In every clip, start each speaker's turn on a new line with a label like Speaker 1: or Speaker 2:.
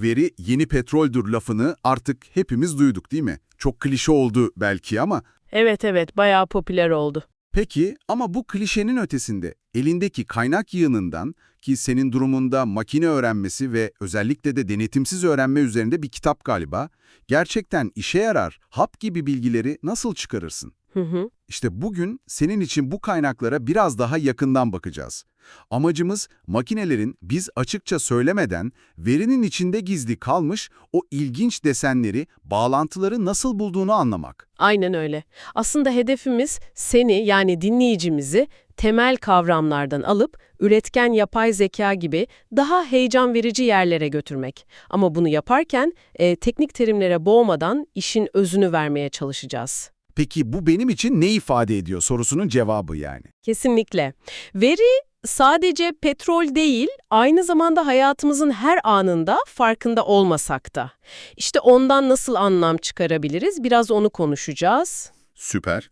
Speaker 1: Veri yeni petroldür lafını artık hepimiz duyduk değil mi? Çok klişe oldu belki ama
Speaker 2: Evet evet bayağı popüler oldu.
Speaker 1: Peki ama bu klişenin ötesinde elindeki kaynak yığınından ki senin durumunda makine öğrenmesi ve özellikle de denetimsiz öğrenme üzerinde bir kitap galiba, gerçekten işe yarar hap gibi bilgileri nasıl çıkarırsın?
Speaker 2: Hı hı.
Speaker 1: İşte bugün senin için bu kaynaklara biraz daha yakından bakacağız. Amacımız makinelerin biz açıkça söylemeden verinin içinde gizli kalmış o ilginç desenleri, bağlantıları nasıl bulduğunu anlamak.
Speaker 2: Aynen öyle. Aslında hedefimiz seni yani dinleyicimizi temel kavramlardan alıp üretken yapay zeka gibi daha heyecan verici yerlere götürmek. Ama bunu yaparken e, teknik terimlere boğmadan işin özünü vermeye çalışacağız.
Speaker 1: Peki bu benim için ne ifade ediyor sorusunun cevabı yani.
Speaker 2: Kesinlikle. Veri sadece petrol değil, aynı zamanda hayatımızın her anında farkında olmasak da. İşte ondan nasıl anlam çıkarabiliriz? Biraz onu konuşacağız.
Speaker 1: Süper.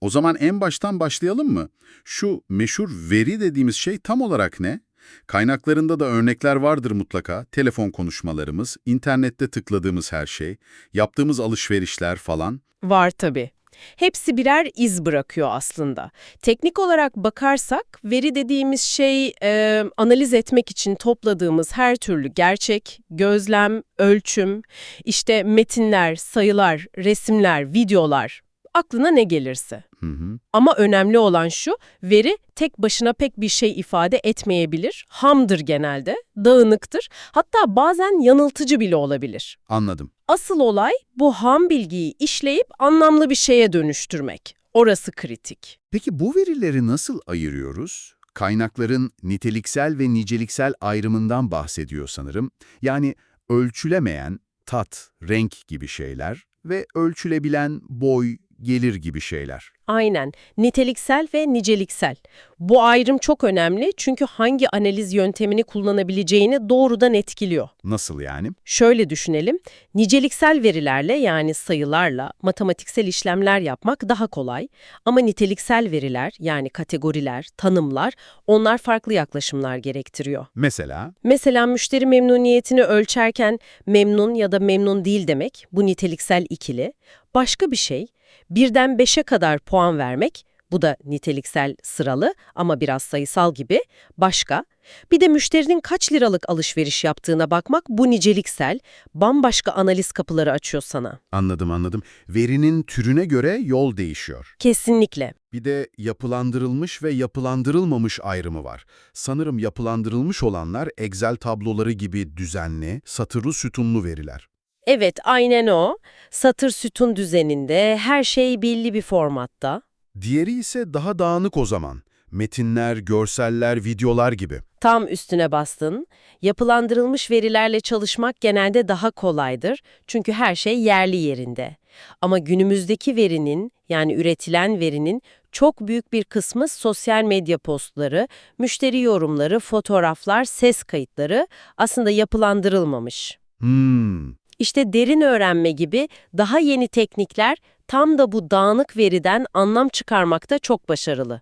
Speaker 1: O zaman en baştan başlayalım mı? Şu meşhur veri dediğimiz şey tam olarak ne? Kaynaklarında da örnekler vardır mutlaka. Telefon konuşmalarımız, internette tıkladığımız her şey, yaptığımız alışverişler falan.
Speaker 2: Var tabii. Hepsi birer iz bırakıyor aslında. Teknik olarak bakarsak veri dediğimiz şey e, analiz etmek için topladığımız her türlü gerçek, gözlem, ölçüm, işte metinler, sayılar, resimler, videolar, aklına ne gelirse.
Speaker 1: Hı hı.
Speaker 2: Ama önemli olan şu, veri tek başına pek bir şey ifade etmeyebilir, hamdır genelde, dağınıktır, hatta bazen yanıltıcı bile olabilir.
Speaker 1: Anladım.
Speaker 2: Asıl olay bu ham bilgiyi işleyip anlamlı bir şeye dönüştürmek. Orası kritik.
Speaker 1: Peki bu verileri nasıl ayırıyoruz? Kaynakların niteliksel ve niceliksel ayrımından bahsediyor sanırım. Yani ölçülemeyen tat, renk gibi şeyler ve ölçülebilen boy, gelir gibi şeyler.
Speaker 2: Aynen. Niteliksel ve niceliksel. Bu ayrım çok önemli çünkü hangi analiz yöntemini kullanabileceğini doğrudan etkiliyor.
Speaker 1: Nasıl yani?
Speaker 2: Şöyle düşünelim, niceliksel verilerle yani sayılarla matematiksel işlemler yapmak daha kolay ama niteliksel veriler yani kategoriler, tanımlar onlar farklı yaklaşımlar gerektiriyor.
Speaker 1: Mesela?
Speaker 2: Mesela müşteri memnuniyetini ölçerken memnun ya da memnun değil demek bu niteliksel ikili. Başka bir şey, birden beşe kadar puan vermek, bu da niteliksel sıralı ama biraz sayısal gibi. Başka, bir de müşterinin kaç liralık alışveriş yaptığına bakmak bu niceliksel, bambaşka analiz kapıları açıyor sana.
Speaker 1: Anladım anladım. Verinin türüne göre yol değişiyor.
Speaker 2: Kesinlikle.
Speaker 1: Bir de yapılandırılmış ve yapılandırılmamış ayrımı var. Sanırım yapılandırılmış olanlar Excel tabloları gibi düzenli, satırlı sütunlu veriler.
Speaker 2: Evet, aynen o. Satır sütun düzeninde, her şey belli bir formatta.
Speaker 1: Diğeri ise daha dağınık o zaman. Metinler, görseller, videolar gibi.
Speaker 2: Tam üstüne bastın. Yapılandırılmış verilerle çalışmak genelde daha kolaydır çünkü her şey yerli yerinde. Ama günümüzdeki verinin yani üretilen verinin çok büyük bir kısmı sosyal medya postları, müşteri yorumları, fotoğraflar, ses kayıtları aslında yapılandırılmamış.
Speaker 1: Hmm,
Speaker 2: İşte derin öğrenme gibi daha yeni teknikler tam da bu dağınık veriden anlam çıkarmakta çok başarılı.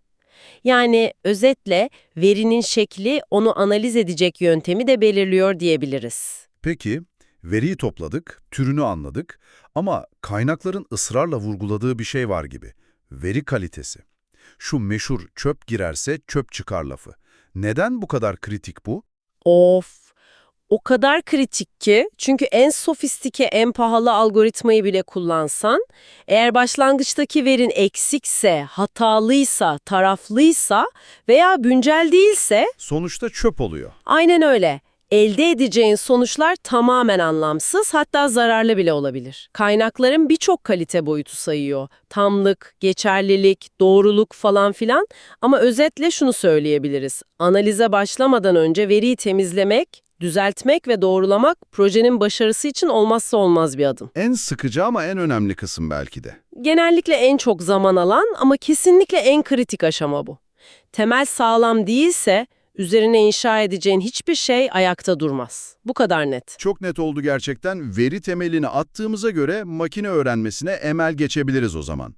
Speaker 2: Yani özetle verinin şekli onu analiz edecek yöntemi de belirliyor diyebiliriz.
Speaker 1: Peki, veriyi topladık, türünü anladık ama kaynakların ısrarla vurguladığı bir şey var gibi. Veri kalitesi. Şu meşhur çöp girerse çöp çıkar lafı. Neden bu kadar kritik bu?
Speaker 2: Of! O kadar kritik ki çünkü en sofistike, en pahalı algoritmayı bile kullansan, eğer başlangıçtaki verin eksikse, hatalıysa, taraflıysa veya güncel değilse
Speaker 1: Sonuçta çöp oluyor.
Speaker 2: aynen öyle. Elde edeceğin sonuçlar tamamen anlamsız hatta zararlı bile olabilir. Kaynakların birçok kalite boyutu sayıyor. Tamlık, geçerlilik, doğruluk falan filan ama özetle şunu söyleyebiliriz. Analize başlamadan önce veriyi temizlemek, düzeltmek ve doğrulamak projenin başarısı için olmazsa olmaz bir adım.
Speaker 1: En sıkıcı ama en önemli kısım belki de.
Speaker 2: Genellikle en çok zaman alan ama kesinlikle en kritik aşama bu. Temel sağlam değilse üzerine inşa edeceğin hiçbir şey ayakta durmaz. Bu kadar net.
Speaker 1: Çok net oldu gerçekten. Veri temelini attığımıza göre makine öğrenmesine emel geçebiliriz o zaman.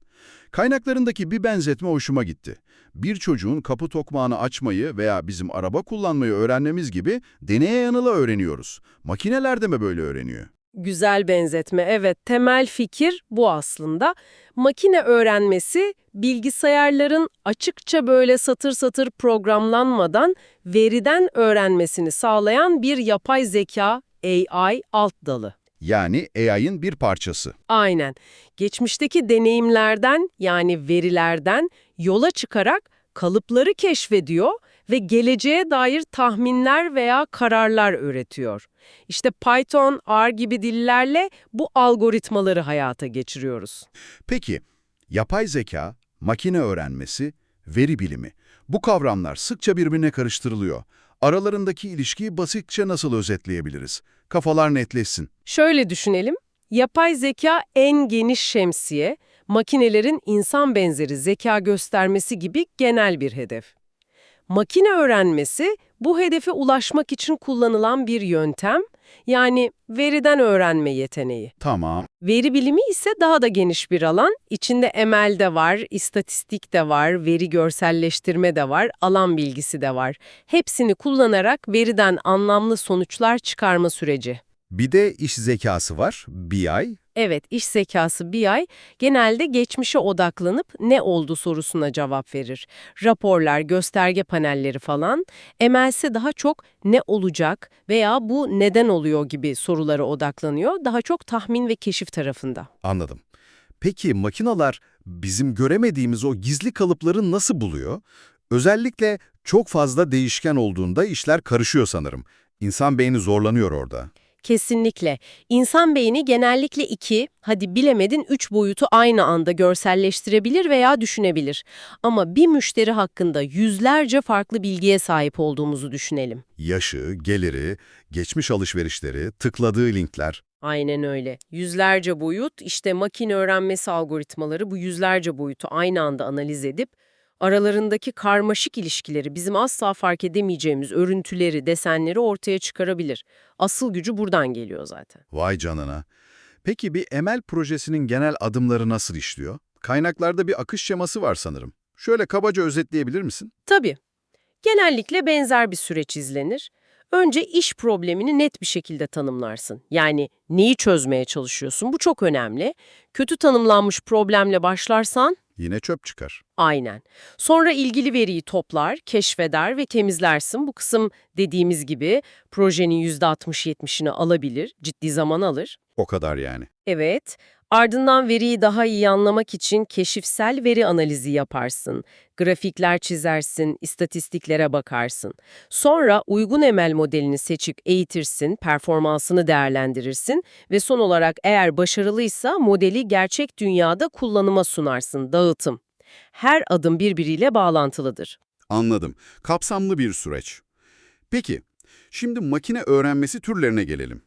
Speaker 3: Kaynaklarındaki bir benzetme hoşuma gitti. Bir çocuğun kapı tokmağını açmayı veya bizim araba kullanmayı öğrenmemiz gibi deneye yanıla öğreniyoruz. Makineler de mi böyle öğreniyor?
Speaker 2: Güzel benzetme. Evet, temel fikir bu aslında. Makine öğrenmesi bilgisayarların açıkça böyle satır satır programlanmadan veriden öğrenmesini sağlayan bir yapay zeka AI alt dalı.
Speaker 3: Yani AI'ın bir parçası.
Speaker 2: Aynen. Geçmişteki deneyimlerden yani verilerden yola çıkarak kalıpları keşfediyor ve geleceğe dair tahminler veya kararlar üretiyor. İşte Python, R gibi dillerle bu algoritmaları hayata geçiriyoruz.
Speaker 3: Peki, yapay zeka, makine öğrenmesi, veri bilimi. Bu kavramlar sıkça birbirine karıştırılıyor. Aralarındaki ilişkiyi basitçe nasıl özetleyebiliriz? Kafalar netleşsin.
Speaker 2: Şöyle düşünelim. Yapay zeka en geniş şemsiye, makinelerin insan benzeri zeka göstermesi gibi genel bir hedef. Makine öğrenmesi bu hedefe ulaşmak için kullanılan bir yöntem, yani veriden öğrenme yeteneği.
Speaker 3: Tamam,
Speaker 2: Veri bilimi ise daha da geniş bir alan. İçinde ML de var, istatistik de var, veri görselleştirme de var, alan bilgisi de var. Hepsini kullanarak veriden anlamlı sonuçlar çıkarma süreci.
Speaker 3: bir de iş zekası var, BI.
Speaker 2: Evet, iş zekası BI genelde geçmişe odaklanıp ne oldu sorusuna cevap verir. Raporlar, gösterge panelleri falan. ML ise daha çok ne olacak veya bu neden oluyor gibi sorulara odaklanıyor. Daha çok tahmin ve keşif tarafında.
Speaker 1: Anladım. Peki makinalar bizim göremediğimiz o gizli kalıpları nasıl buluyor? Özellikle çok fazla değişken olduğunda işler karışıyor sanırım. İnsan beyni zorlanıyor orada.
Speaker 2: Kesinlikle. İnsan beyni genellikle iki, hadi bilemedin üç boyutu aynı anda görselleştirebilir veya düşünebilir. Ama bir müşteri hakkında yüzlerce farklı bilgiye sahip olduğumuzu düşünelim.
Speaker 1: Yaşı, geliri, geçmiş alışverişleri, tıkladığı linkler.
Speaker 2: Aynen öyle. Yüzlerce boyut, işte makine öğrenmesi algoritmaları bu yüzlerce boyutu aynı anda analiz edip, aralarındaki karmaşık ilişkileri, bizim asla fark edemeyeceğimiz örüntüleri, desenleri ortaya çıkarabilir. Asıl gücü buradan geliyor zaten.
Speaker 1: Vay canına. Peki bir ML projesinin genel adımları nasıl işliyor? Kaynaklarda bir akış şeması var sanırım. Şöyle kabaca özetleyebilir misin?
Speaker 2: Tabii. Genellikle benzer bir süreç izlenir. Önce iş problemini net bir şekilde tanımlarsın. Yani neyi çözmeye çalışıyorsun? Bu çok önemli. Kötü tanımlanmış problemle başlarsan
Speaker 1: Yine çöp çıkar.
Speaker 2: Aynen. Sonra ilgili veriyi toplar, keşfeder ve temizlersin. Bu kısım dediğimiz gibi projenin %60-70'ini alabilir, ciddi zaman alır.
Speaker 1: O kadar yani.
Speaker 2: Evet, ardından veriyi daha iyi anlamak için keşifsel veri analizi yaparsın. Grafikler çizersin, istatistiklere bakarsın. Sonra uygun ML modelini seçip eğitirsin, performansını değerlendirirsin ve son olarak eğer başarılıysa modeli gerçek dünyada kullanıma sunarsın, dağıtım. Her adım birbiriyle bağlantılıdır.
Speaker 1: Anladım. Kapsamlı bir süreç. Peki, şimdi makine öğrenmesi türlerine gelelim.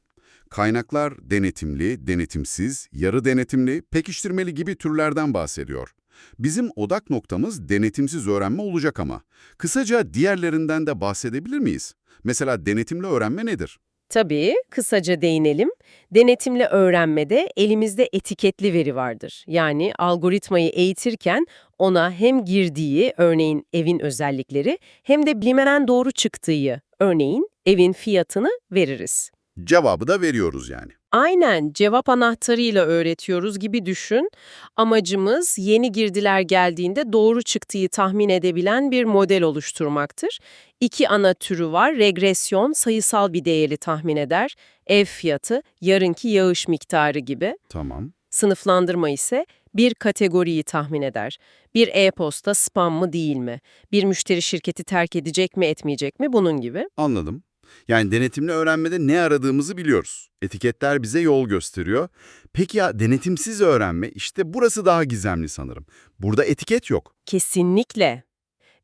Speaker 1: Kaynaklar denetimli, denetimsiz, yarı denetimli, pekiştirmeli gibi türlerden bahsediyor. Bizim odak noktamız denetimsiz öğrenme olacak ama. Kısaca diğerlerinden de bahsedebilir miyiz? Mesela denetimli öğrenme nedir?
Speaker 2: Tabii, kısaca değinelim. Denetimli öğrenmede elimizde etiketli veri vardır. Yani algoritmayı eğitirken ona hem girdiği, örneğin evin özellikleri, hem de bilinmeyen doğru çıktığı, örneğin evin fiyatını veririz.
Speaker 1: Cevabı da veriyoruz yani.
Speaker 2: Aynen cevap anahtarıyla öğretiyoruz gibi düşün. Amacımız yeni girdiler geldiğinde doğru çıktığı tahmin edebilen bir model oluşturmaktır. İki ana türü var. Regresyon sayısal bir değeri tahmin eder. Ev fiyatı, yarınki yağış miktarı gibi.
Speaker 1: Tamam.
Speaker 2: Sınıflandırma ise bir kategoriyi tahmin eder. Bir e-posta spam mı değil mi? Bir müşteri şirketi terk edecek mi etmeyecek mi? Bunun gibi.
Speaker 1: Anladım. Yani denetimli öğrenmede ne aradığımızı biliyoruz. Etiketler bize yol gösteriyor. Peki ya denetimsiz öğrenme? İşte burası daha gizemli sanırım. Burada etiket yok.
Speaker 2: Kesinlikle.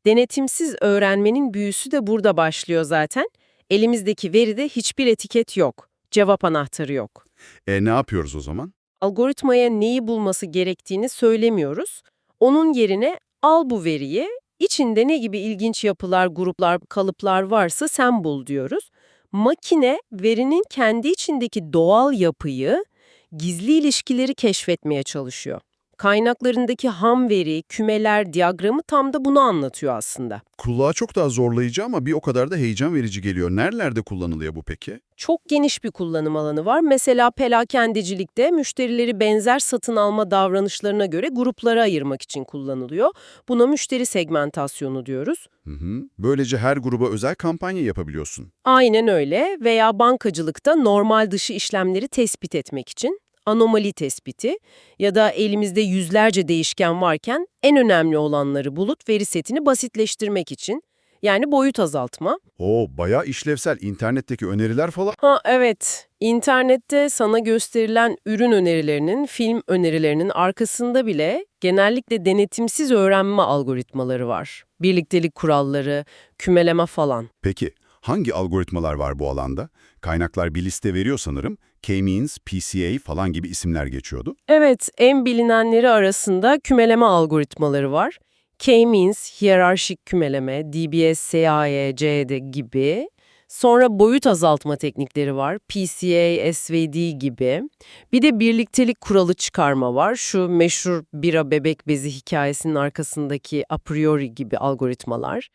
Speaker 2: Denetimsiz öğrenmenin büyüsü de burada başlıyor zaten. Elimizdeki veride hiçbir etiket yok. Cevap anahtarı yok.
Speaker 1: E ne yapıyoruz o zaman?
Speaker 2: Algoritmaya neyi bulması gerektiğini söylemiyoruz. Onun yerine al bu veriyi, içinde ne gibi ilginç yapılar, gruplar, kalıplar varsa sen bul diyoruz. Makine verinin kendi içindeki doğal yapıyı, gizli ilişkileri keşfetmeye çalışıyor. Kaynaklarındaki ham veri, kümeler, diyagramı tam da bunu anlatıyor aslında.
Speaker 1: Kulağa çok daha zorlayıcı ama bir o kadar da heyecan verici geliyor. Nerelerde kullanılıyor bu peki?
Speaker 2: Çok geniş bir kullanım alanı var. Mesela pelakendicilikte müşterileri benzer satın alma davranışlarına göre gruplara ayırmak için kullanılıyor. Buna müşteri segmentasyonu diyoruz.
Speaker 1: Hı hı. Böylece her gruba özel kampanya yapabiliyorsun.
Speaker 2: Aynen öyle veya bankacılıkta normal dışı işlemleri tespit etmek için anomali tespiti ya da elimizde yüzlerce değişken varken en önemli olanları bulup veri setini basitleştirmek için yani boyut azaltma.
Speaker 1: Oo, bayağı işlevsel. İnternetteki öneriler falan.
Speaker 2: Ha evet, internette sana gösterilen ürün önerilerinin, film önerilerinin arkasında bile genellikle denetimsiz öğrenme algoritmaları var. Birliktelik kuralları, kümeleme falan.
Speaker 1: Peki, hangi algoritmalar var bu alanda? Kaynaklar bir liste veriyor sanırım. K-means, PCA falan gibi isimler geçiyordu.
Speaker 2: Evet, en bilinenleri arasında kümeleme algoritmaları var. K-means, hiyerarşik kümeleme, DBS, SAE, CD gibi. Sonra boyut azaltma teknikleri var. PCA, SVD gibi. Bir de birliktelik kuralı çıkarma var. Şu meşhur bira bebek bezi hikayesinin arkasındaki a priori gibi algoritmalar.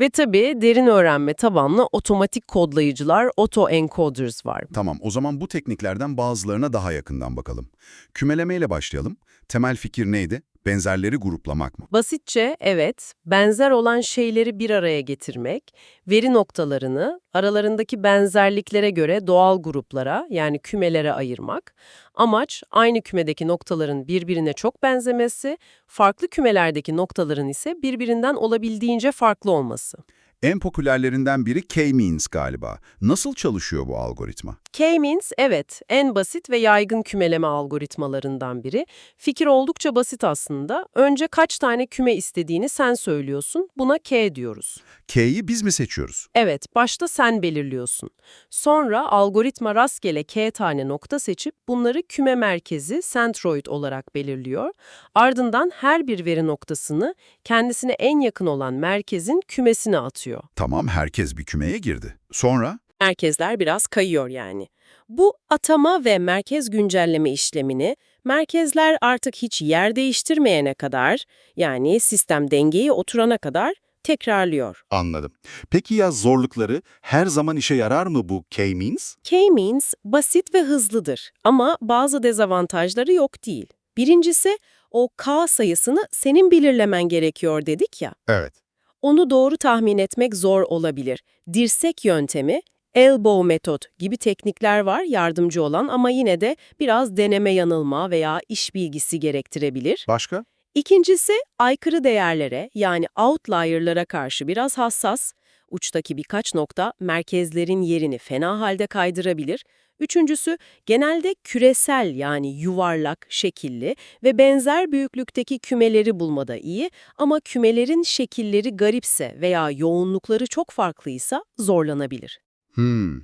Speaker 2: Ve tabii derin öğrenme tabanlı otomatik kodlayıcılar, auto-encoders var.
Speaker 1: Tamam, o zaman bu tekniklerden bazılarına daha yakından bakalım. Kümelemeyle başlayalım. Temel fikir neydi? Benzerleri gruplamak mı?
Speaker 2: Basitçe evet, benzer olan şeyleri bir araya getirmek, veri noktalarını aralarındaki benzerliklere göre doğal gruplara yani kümelere ayırmak. Amaç aynı kümedeki noktaların birbirine çok benzemesi, farklı kümelerdeki noktaların ise birbirinden olabildiğince farklı olması.
Speaker 1: En popülerlerinden biri K-means galiba. Nasıl çalışıyor bu algoritma?
Speaker 2: K-means evet en basit ve yaygın kümeleme algoritmalarından biri. Fikir oldukça basit aslında. Önce kaç tane küme istediğini sen söylüyorsun. Buna K diyoruz.
Speaker 1: K'yi biz mi seçiyoruz?
Speaker 2: Evet, başta sen belirliyorsun. Sonra algoritma rastgele K tane nokta seçip bunları küme merkezi centroid olarak belirliyor. Ardından her bir veri noktasını kendisine en yakın olan merkezin kümesine atıyor.
Speaker 1: Tamam, herkes bir kümeye girdi. Sonra?
Speaker 2: Merkezler biraz kayıyor yani. Bu atama ve merkez güncelleme işlemini merkezler artık hiç yer değiştirmeyene kadar yani sistem dengeye oturana kadar tekrarlıyor.
Speaker 4: Anladım. Peki ya zorlukları her zaman işe yarar mı bu K-means?
Speaker 2: K-means basit ve hızlıdır ama bazı dezavantajları yok değil. Birincisi o K sayısını senin belirlemen gerekiyor dedik ya.
Speaker 4: Evet.
Speaker 2: Onu doğru tahmin etmek zor olabilir. Dirsek yöntemi, elbow metot gibi teknikler var yardımcı olan ama yine de biraz deneme yanılma veya iş bilgisi gerektirebilir.
Speaker 4: Başka?
Speaker 2: İkincisi aykırı değerlere yani outlier'lara karşı biraz hassas. Uçtaki birkaç nokta merkezlerin yerini fena halde kaydırabilir. Üçüncüsü genelde küresel yani yuvarlak, şekilli ve benzer büyüklükteki kümeleri bulmada iyi ama kümelerin şekilleri garipse veya yoğunlukları çok farklıysa zorlanabilir.
Speaker 1: Hmm.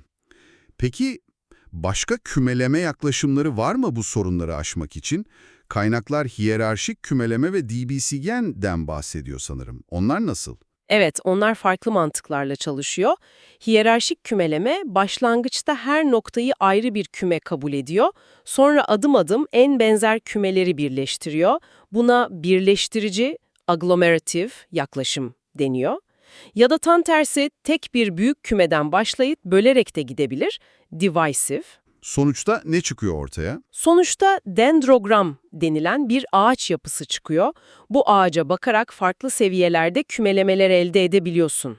Speaker 1: Peki başka kümeleme yaklaşımları var mı bu sorunları aşmak için? Kaynaklar hiyerarşik kümeleme ve DBCG'den bahsediyor sanırım. Onlar nasıl?
Speaker 2: Evet, onlar farklı mantıklarla çalışıyor. Hiyerarşik kümeleme başlangıçta her noktayı ayrı bir küme kabul ediyor. Sonra adım adım en benzer kümeleri birleştiriyor. Buna birleştirici, agglomeratif yaklaşım deniyor. Ya da tam tersi tek bir büyük kümeden başlayıp bölerek de gidebilir, divisive.
Speaker 1: Sonuçta ne çıkıyor ortaya?
Speaker 2: Sonuçta dendrogram denilen bir ağaç yapısı çıkıyor. Bu ağaca bakarak farklı seviyelerde kümelemeler elde edebiliyorsun.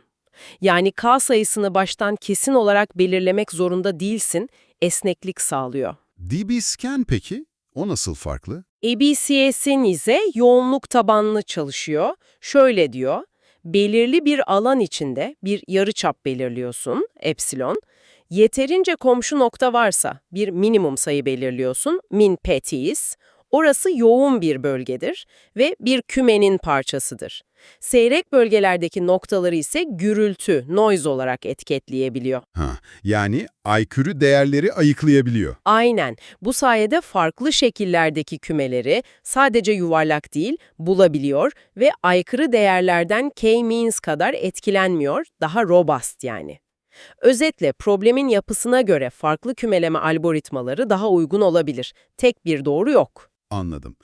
Speaker 2: Yani K sayısını baştan kesin olarak belirlemek zorunda değilsin, esneklik sağlıyor.
Speaker 1: DBScan peki? O nasıl farklı?
Speaker 2: ABCS'in ise yoğunluk tabanlı çalışıyor. Şöyle diyor, belirli bir alan içinde bir yarıçap belirliyorsun, epsilon. Yeterince komşu nokta varsa bir minimum sayı belirliyorsun, min petis. Orası yoğun bir bölgedir ve bir kümenin parçasıdır. Seyrek bölgelerdeki noktaları ise gürültü, noise olarak etiketleyebiliyor.
Speaker 1: Ha, yani aykırı değerleri ayıklayabiliyor.
Speaker 2: Aynen. Bu sayede farklı şekillerdeki kümeleri sadece yuvarlak değil bulabiliyor ve aykırı değerlerden K-means kadar etkilenmiyor, daha robust yani. Özetle problemin yapısına göre farklı kümeleme algoritmaları daha uygun olabilir. Tek bir doğru yok.
Speaker 1: Anladım.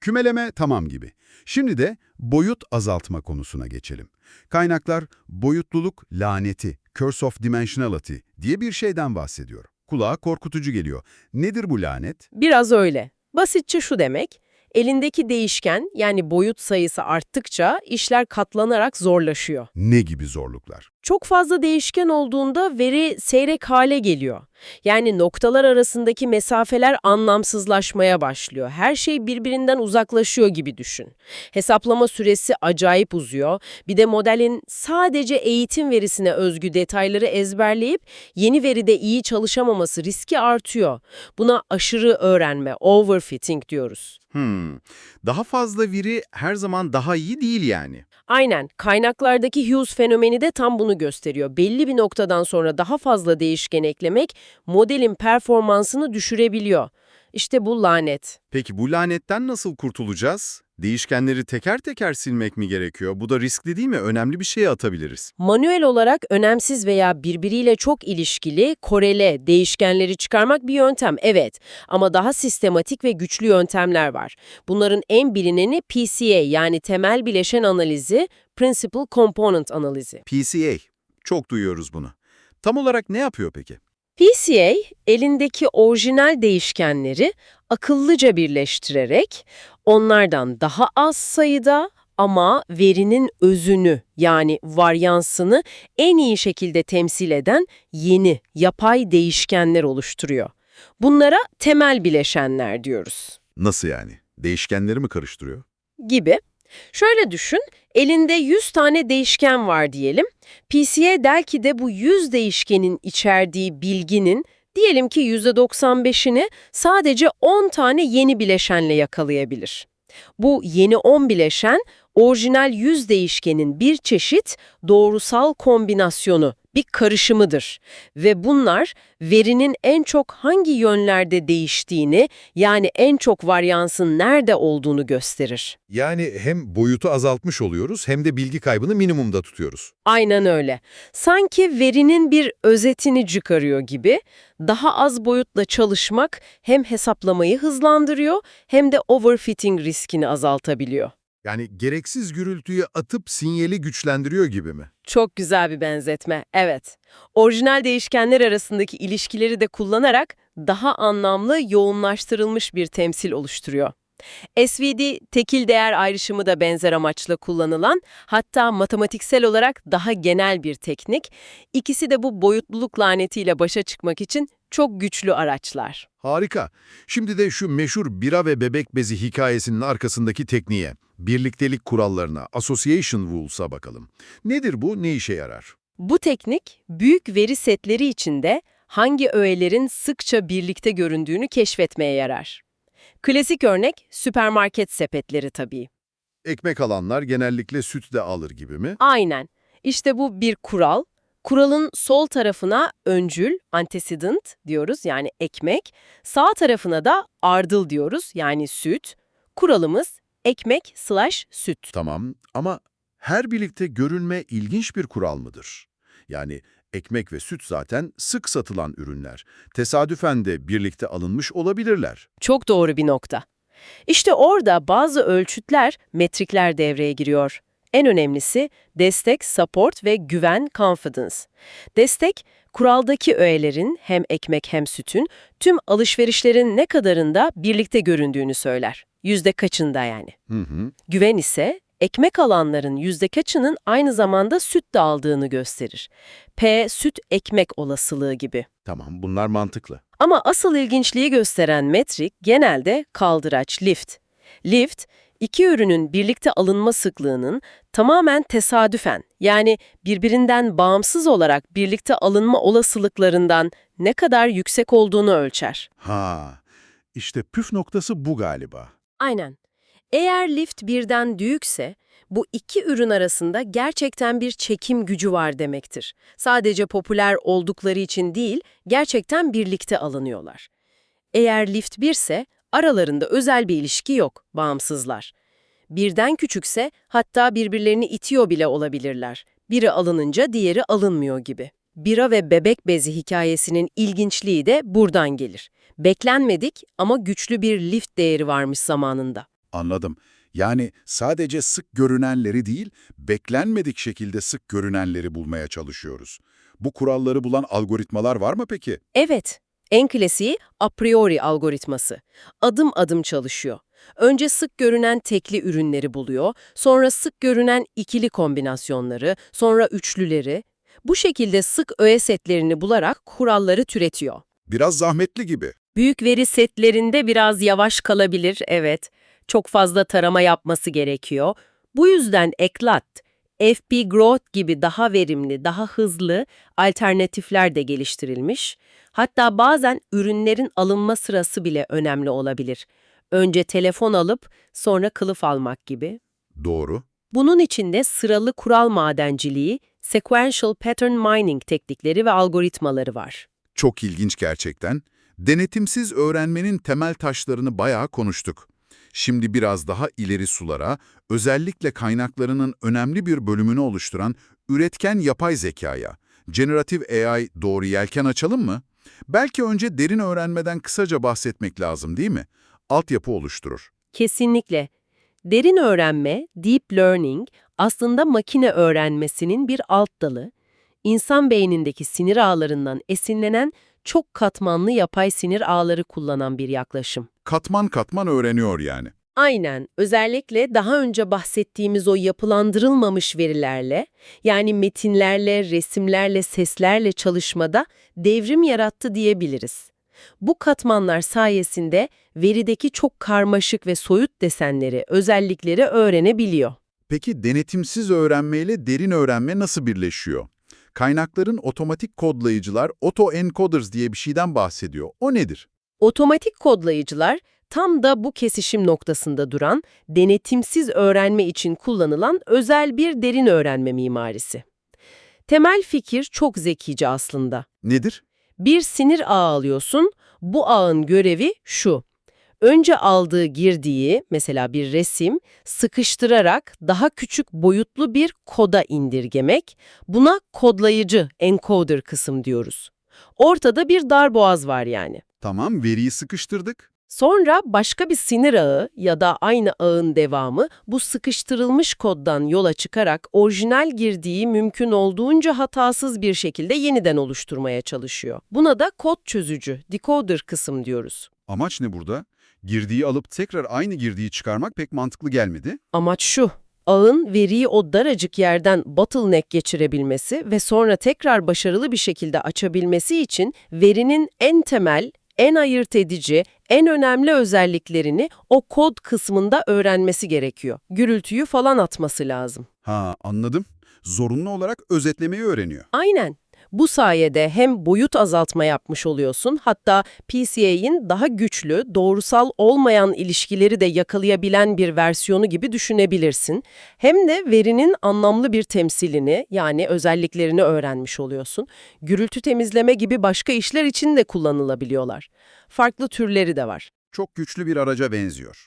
Speaker 3: Kümeleme tamam gibi. Şimdi de boyut azaltma konusuna geçelim. Kaynaklar boyutluluk laneti, curse of dimensionality diye bir şeyden bahsediyor. Kulağa korkutucu geliyor. Nedir bu lanet?
Speaker 2: Biraz öyle. Basitçe şu demek, elindeki değişken yani boyut sayısı arttıkça işler katlanarak zorlaşıyor.
Speaker 3: Ne gibi zorluklar?
Speaker 2: Çok fazla değişken olduğunda veri seyrek hale geliyor. Yani noktalar arasındaki mesafeler anlamsızlaşmaya başlıyor. Her şey birbirinden uzaklaşıyor gibi düşün. Hesaplama süresi acayip uzuyor. Bir de modelin sadece eğitim verisine özgü detayları ezberleyip yeni veride iyi çalışamaması riski artıyor. Buna aşırı öğrenme, overfitting diyoruz.
Speaker 5: Hmm. Daha fazla veri her zaman daha iyi değil yani.
Speaker 2: Aynen, kaynaklardaki Hughes fenomeni de tam bunu gösteriyor. Belli bir noktadan sonra daha fazla değişken eklemek modelin performansını düşürebiliyor. İşte bu lanet.
Speaker 5: Peki bu lanetten nasıl kurtulacağız? Değişkenleri teker teker silmek mi gerekiyor? Bu da riskli değil mi? Önemli bir şeye atabiliriz.
Speaker 2: Manuel olarak önemsiz veya birbiriyle çok ilişkili korele değişkenleri çıkarmak bir yöntem, evet. Ama daha sistematik ve güçlü yöntemler var. Bunların en bilineni PCA yani temel bileşen analizi, Principal Component analizi.
Speaker 5: PCA. Çok duyuyoruz bunu. Tam olarak ne yapıyor peki?
Speaker 2: PCA, elindeki orijinal değişkenleri akıllıca birleştirerek onlardan daha az sayıda ama verinin özünü yani varyansını en iyi şekilde temsil eden yeni, yapay değişkenler oluşturuyor. Bunlara temel bileşenler diyoruz
Speaker 5: Nasıl yani? Değişkenleri mi karıştırıyor?
Speaker 2: gibi. Şöyle düşün, elinde 100 tane değişken var diyelim. PCA belki de bu 100 değişkenin içerdiği bilginin diyelim ki %95'ini sadece 10 tane yeni bileşenle yakalayabilir. Bu yeni 10 bileşen orijinal 100 değişkenin bir çeşit doğrusal kombinasyonu, bir karışımıdır. Ve bunlar verinin en çok hangi yönlerde değiştiğini yani en çok varyansın nerede olduğunu gösterir.
Speaker 6: Yani hem boyutu azaltmış oluyoruz hem de bilgi kaybını minimumda tutuyoruz.
Speaker 2: Aynen öyle. Sanki verinin bir özetini çıkarıyor gibi daha az boyutla çalışmak hem hesaplamayı hızlandırıyor hem de overfitting riskini azaltabiliyor.
Speaker 6: Yani gereksiz gürültüyü atıp sinyali güçlendiriyor gibi mi?
Speaker 2: Çok güzel bir benzetme, evet. Orijinal değişkenler arasındaki ilişkileri de kullanarak daha anlamlı, yoğunlaştırılmış bir temsil oluşturuyor. SVD, tekil değer ayrışımı da benzer amaçla kullanılan, hatta matematiksel olarak daha genel bir teknik. İkisi de bu boyutluluk lanetiyle başa çıkmak için çok güçlü araçlar.
Speaker 6: Harika. Şimdi de şu meşhur bira ve bebek bezi hikayesinin arkasındaki tekniğe, birliktelik kurallarına, association rules'a bakalım. Nedir bu, ne işe yarar?
Speaker 2: Bu teknik, büyük veri setleri içinde hangi öğelerin sıkça birlikte göründüğünü keşfetmeye yarar. Klasik örnek süpermarket sepetleri tabii.
Speaker 6: Ekmek alanlar genellikle süt de alır gibi mi?
Speaker 2: Aynen. İşte bu bir kural. Kuralın sol tarafına öncül, antecedent diyoruz yani ekmek. Sağ tarafına da ardıl diyoruz yani süt. Kuralımız ekmek slash süt.
Speaker 6: Tamam ama her birlikte görülme ilginç bir kural mıdır? Yani ekmek ve süt zaten sık satılan ürünler. Tesadüfen de birlikte alınmış olabilirler.
Speaker 2: Çok doğru bir nokta. İşte orada bazı ölçütler, metrikler devreye giriyor. En önemlisi destek, support ve güven, confidence. Destek, kuraldaki öğelerin hem ekmek hem sütün tüm alışverişlerin ne kadarında birlikte göründüğünü söyler. Yüzde kaçında yani.
Speaker 6: Hı hı.
Speaker 2: Güven ise ekmek alanların yüzde kaçının aynı zamanda süt de aldığını gösterir. P, süt ekmek olasılığı gibi.
Speaker 6: Tamam, bunlar mantıklı.
Speaker 2: Ama asıl ilginçliği gösteren metrik genelde kaldıraç, lift. Lift, iki ürünün birlikte alınma sıklığının tamamen tesadüfen, yani birbirinden bağımsız olarak birlikte alınma olasılıklarından ne kadar yüksek olduğunu ölçer.
Speaker 6: Ha, işte püf noktası bu galiba.
Speaker 2: Aynen. Eğer lift birden büyükse, bu iki ürün arasında gerçekten bir çekim gücü var demektir. Sadece popüler oldukları için değil, gerçekten birlikte alınıyorlar. Eğer lift 1 ise aralarında özel bir ilişki yok, bağımsızlar. Birden küçükse hatta birbirlerini itiyor bile olabilirler. Biri alınınca diğeri alınmıyor gibi. Bira ve bebek bezi hikayesinin ilginçliği de buradan gelir. Beklenmedik ama güçlü bir lift değeri varmış zamanında.
Speaker 1: Anladım. Yani sadece sık görünenleri değil, beklenmedik şekilde sık görünenleri bulmaya çalışıyoruz. Bu kuralları bulan algoritmalar var mı peki?
Speaker 2: Evet, en klasiği a priori algoritması. Adım adım çalışıyor. Önce sık görünen tekli ürünleri buluyor, sonra sık görünen ikili kombinasyonları, sonra üçlüleri. Bu şekilde sık öğe setlerini bularak kuralları türetiyor.
Speaker 1: Biraz zahmetli gibi.
Speaker 2: Büyük veri setlerinde biraz yavaş kalabilir, evet. Çok fazla tarama yapması gerekiyor. Bu yüzden ECLAT, FP Growth gibi daha verimli, daha hızlı alternatifler de geliştirilmiş. Hatta bazen ürünlerin alınma sırası bile önemli olabilir. Önce telefon alıp sonra kılıf almak gibi.
Speaker 1: Doğru.
Speaker 2: Bunun içinde sıralı kural madenciliği, sequential pattern mining teknikleri ve algoritmaları var.
Speaker 1: Çok ilginç gerçekten. Denetimsiz öğrenmenin temel taşlarını bayağı konuştuk. Şimdi biraz daha ileri sulara, özellikle kaynaklarının önemli bir bölümünü oluşturan üretken yapay zekaya, generative AI doğru yelken açalım mı? Belki önce derin öğrenmeden kısaca bahsetmek lazım değil mi? Altyapı oluşturur.
Speaker 2: Kesinlikle. Derin öğrenme, deep learning, aslında makine öğrenmesinin bir alt dalı. İnsan beynindeki sinir ağlarından esinlenen çok katmanlı yapay sinir ağları kullanan bir yaklaşım.
Speaker 1: Katman katman öğreniyor yani.
Speaker 2: Aynen, özellikle daha önce bahsettiğimiz o yapılandırılmamış verilerle, yani metinlerle, resimlerle, seslerle çalışmada devrim yarattı diyebiliriz. Bu katmanlar sayesinde verideki çok karmaşık ve soyut desenleri, özellikleri öğrenebiliyor.
Speaker 1: Peki denetimsiz öğrenmeyle derin öğrenme nasıl birleşiyor? Kaynakların otomatik kodlayıcılar, auto-encoders diye bir şeyden bahsediyor. O nedir?
Speaker 2: Otomatik kodlayıcılar tam da bu kesişim noktasında duran, denetimsiz öğrenme için kullanılan özel bir derin öğrenme mimarisi. Temel fikir çok zekice aslında.
Speaker 1: Nedir?
Speaker 2: Bir sinir ağı alıyorsun, bu ağın görevi şu. Önce aldığı girdiği, mesela bir resim, sıkıştırarak daha küçük boyutlu bir koda indirgemek, buna kodlayıcı, encoder kısım diyoruz. Ortada bir darboğaz var yani.
Speaker 1: Tamam, veriyi sıkıştırdık.
Speaker 2: Sonra başka bir sinir ağı ya da aynı ağın devamı bu sıkıştırılmış koddan yola çıkarak orijinal girdiği mümkün olduğunca hatasız bir şekilde yeniden oluşturmaya çalışıyor. Buna da kod çözücü, decoder kısım diyoruz.
Speaker 1: Amaç ne burada? Girdiği alıp tekrar aynı girdiği çıkarmak pek mantıklı gelmedi.
Speaker 2: Amaç şu, ağın veriyi o daracık yerden bottleneck geçirebilmesi ve sonra tekrar başarılı bir şekilde açabilmesi için verinin en temel, en ayırt edici, en önemli özelliklerini o kod kısmında öğrenmesi gerekiyor. Gürültüyü falan atması lazım.
Speaker 1: Ha, anladım. Zorunlu olarak özetlemeyi öğreniyor.
Speaker 2: Aynen. Bu sayede hem boyut azaltma yapmış oluyorsun, hatta PCA'in daha güçlü, doğrusal olmayan ilişkileri de yakalayabilen bir versiyonu gibi düşünebilirsin. Hem de verinin anlamlı bir temsilini, yani özelliklerini öğrenmiş oluyorsun. Gürültü temizleme gibi başka işler için de kullanılabiliyorlar. Farklı türleri de var.
Speaker 1: Çok güçlü bir araca benziyor.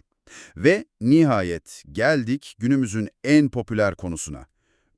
Speaker 1: Ve nihayet geldik günümüzün en popüler konusuna.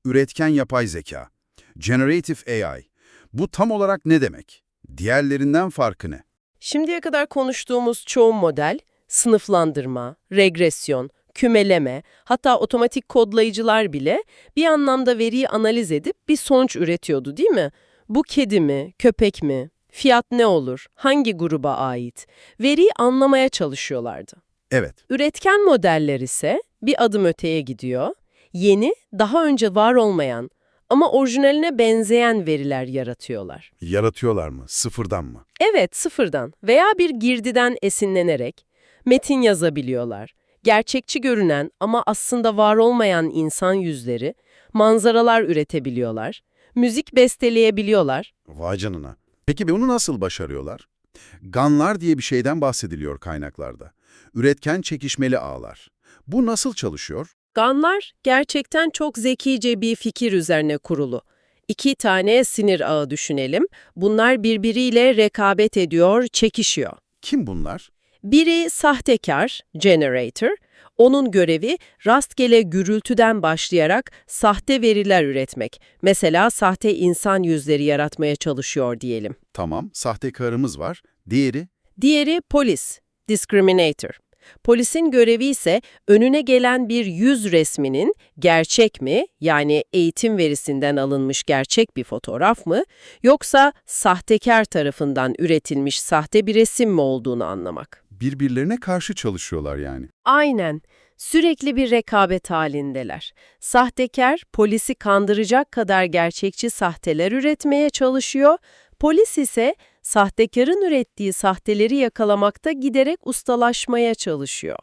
Speaker 1: Üretken yapay zeka. Generative AI. Bu tam olarak ne demek? Diğerlerinden farkı ne?
Speaker 2: Şimdiye kadar konuştuğumuz çoğu model, sınıflandırma, regresyon, kümeleme, hatta otomatik kodlayıcılar bile bir anlamda veriyi analiz edip bir sonuç üretiyordu değil mi? Bu kedi mi, köpek mi, fiyat ne olur, hangi gruba ait? Veriyi anlamaya çalışıyorlardı.
Speaker 1: Evet,
Speaker 2: Üretken modeller ise bir adım öteye gidiyor. Yeni, daha önce var olmayan ama orijinaline benzeyen veriler yaratıyorlar.
Speaker 1: yaratıyorlar mı? Sıfırdan mı?
Speaker 2: Evet, sıfırdan veya bir girdiden esinlenerek metin yazabiliyorlar. Gerçekçi görünen ama aslında var olmayan insan yüzleri, manzaralar üretebiliyorlar, müzik besteleyebiliyorlar.
Speaker 1: Vay canına. Peki bunu nasıl başarıyorlar? Ganlar diye bir şeyden bahsediliyor kaynaklarda. Üretken çekişmeli ağlar. Bu nasıl çalışıyor?
Speaker 2: Ganlar gerçekten çok zekice bir fikir üzerine kurulu. İki tane sinir ağı düşünelim. Bunlar birbiriyle rekabet ediyor, çekişiyor.
Speaker 1: Kim bunlar?
Speaker 2: Biri sahtekar, generator. Onun görevi rastgele gürültüden başlayarak sahte veriler üretmek. Mesela sahte insan yüzleri yaratmaya çalışıyor diyelim.
Speaker 1: Tamam, sahtekarımız var. Diğeri?
Speaker 2: Diğeri polis, discriminator. Polisin görevi ise önüne gelen bir yüz resminin gerçek mi, yani eğitim verisinden alınmış gerçek bir fotoğraf mı, yoksa sahtekar tarafından üretilmiş sahte bir resim mi olduğunu anlamak.
Speaker 1: Birbirlerine karşı çalışıyorlar yani.
Speaker 2: Aynen. Sürekli bir rekabet halindeler. Sahtekar, polisi kandıracak kadar gerçekçi sahteler üretmeye çalışıyor. Polis ise sahtekarın ürettiği sahteleri yakalamakta giderek ustalaşmaya çalışıyor.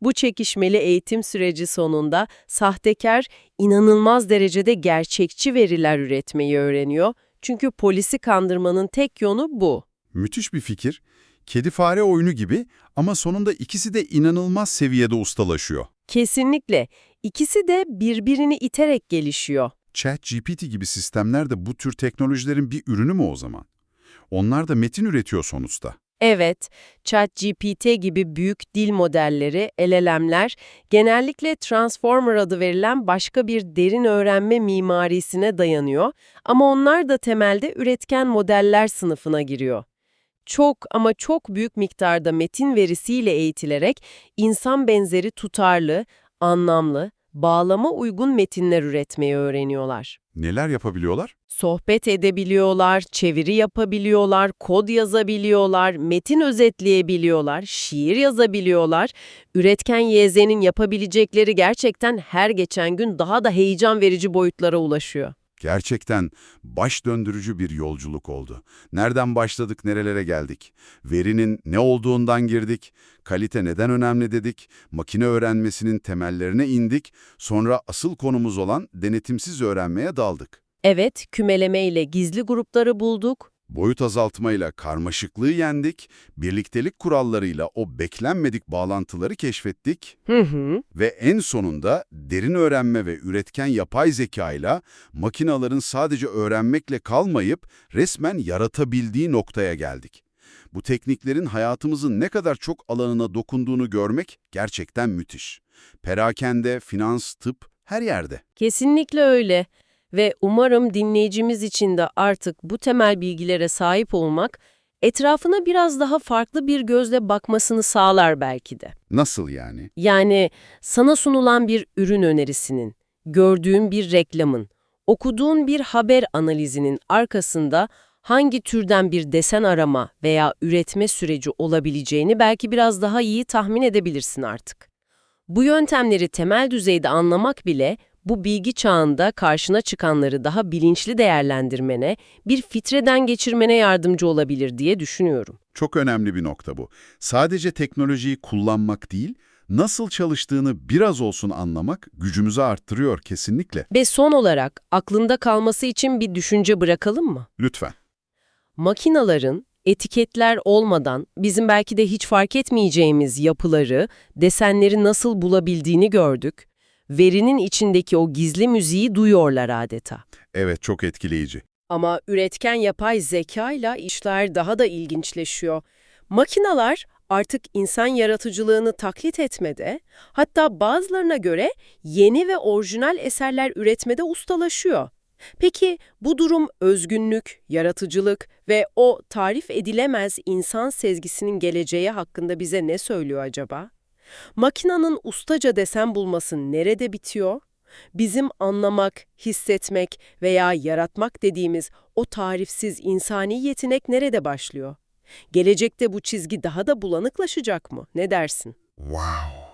Speaker 2: Bu çekişmeli eğitim süreci sonunda sahtekar inanılmaz derecede gerçekçi veriler üretmeyi öğreniyor. Çünkü polisi kandırmanın tek yolu bu.
Speaker 1: Müthiş bir fikir. Kedi fare oyunu gibi ama sonunda ikisi de inanılmaz seviyede ustalaşıyor.
Speaker 2: Kesinlikle. İkisi de birbirini iterek gelişiyor.
Speaker 1: ChatGPT gibi sistemler de bu tür teknolojilerin bir ürünü mü o zaman? Onlar da metin üretiyor sonuçta.
Speaker 2: Evet, ChatGPT gibi büyük dil modelleri, LLM'ler genellikle Transformer adı verilen başka bir derin öğrenme mimarisine dayanıyor ama onlar da temelde üretken modeller sınıfına giriyor. Çok ama çok büyük miktarda metin verisiyle eğitilerek insan benzeri tutarlı, anlamlı, bağlama uygun metinler üretmeyi öğreniyorlar.
Speaker 1: Neler yapabiliyorlar?
Speaker 2: Sohbet edebiliyorlar, çeviri yapabiliyorlar, kod yazabiliyorlar, metin özetleyebiliyorlar, şiir yazabiliyorlar. Üretken YZ'nin yapabilecekleri gerçekten her geçen gün daha da heyecan verici boyutlara ulaşıyor.
Speaker 1: Gerçekten baş döndürücü bir yolculuk oldu. Nereden başladık, nerelere geldik? Verinin ne olduğundan girdik, kalite neden önemli dedik, makine öğrenmesinin temellerine indik, sonra asıl konumuz olan denetimsiz öğrenmeye daldık.
Speaker 2: Evet, kümeleme ile gizli grupları bulduk.
Speaker 1: Boyut azaltmayla karmaşıklığı yendik, birliktelik kurallarıyla o beklenmedik bağlantıları keşfettik
Speaker 2: Hı hı.
Speaker 1: ve en sonunda derin öğrenme ve üretken yapay zekayla makinaların sadece öğrenmekle kalmayıp resmen yaratabildiği noktaya geldik. Bu tekniklerin hayatımızın ne kadar çok alanına dokunduğunu görmek gerçekten müthiş. Perakende, finans, tıp her yerde.
Speaker 2: Kesinlikle öyle. Ve umarım dinleyicimiz için de artık bu temel bilgilere sahip olmak, etrafına biraz daha farklı bir gözle bakmasını sağlar belki de.
Speaker 1: Nasıl yani?
Speaker 2: Yani sana sunulan bir ürün önerisinin, gördüğün bir reklamın, okuduğun bir haber analizinin arkasında hangi türden bir desen arama veya üretme süreci olabileceğini belki biraz daha iyi tahmin edebilirsin artık. Bu yöntemleri temel düzeyde anlamak bile bu bilgi çağında karşına çıkanları daha bilinçli değerlendirmene, bir fitreden geçirmene yardımcı olabilir diye düşünüyorum.
Speaker 1: Çok önemli bir nokta bu. Sadece teknolojiyi kullanmak değil, nasıl çalıştığını biraz olsun anlamak gücümüzü arttırıyor kesinlikle.
Speaker 2: Ve son olarak aklında kalması için bir düşünce bırakalım mı?
Speaker 1: Lütfen.
Speaker 2: Makinaların etiketler olmadan bizim belki de hiç fark etmeyeceğimiz yapıları, desenleri nasıl bulabildiğini gördük. Verinin içindeki o gizli müziği duyuyorlar adeta.
Speaker 1: Evet, çok etkileyici.
Speaker 2: Ama üretken yapay zekayla işler daha da ilginçleşiyor. Makinalar artık insan yaratıcılığını taklit etmede, hatta bazılarına göre yeni ve orijinal eserler üretmede ustalaşıyor. Peki bu durum özgünlük, yaratıcılık ve o tarif edilemez insan sezgisinin geleceği hakkında bize ne söylüyor acaba? Makinanın ustaca desen bulması nerede bitiyor? Bizim anlamak, hissetmek veya yaratmak dediğimiz o tarifsiz insani yetenek nerede başlıyor? Gelecekte bu çizgi daha da bulanıklaşacak mı? Ne dersin?
Speaker 6: Wow!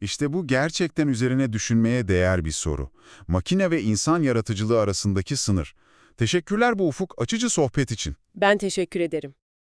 Speaker 6: İşte bu gerçekten üzerine düşünmeye değer bir soru. Makine ve insan yaratıcılığı arasındaki sınır. Teşekkürler bu ufuk açıcı sohbet için.
Speaker 2: Ben teşekkür ederim.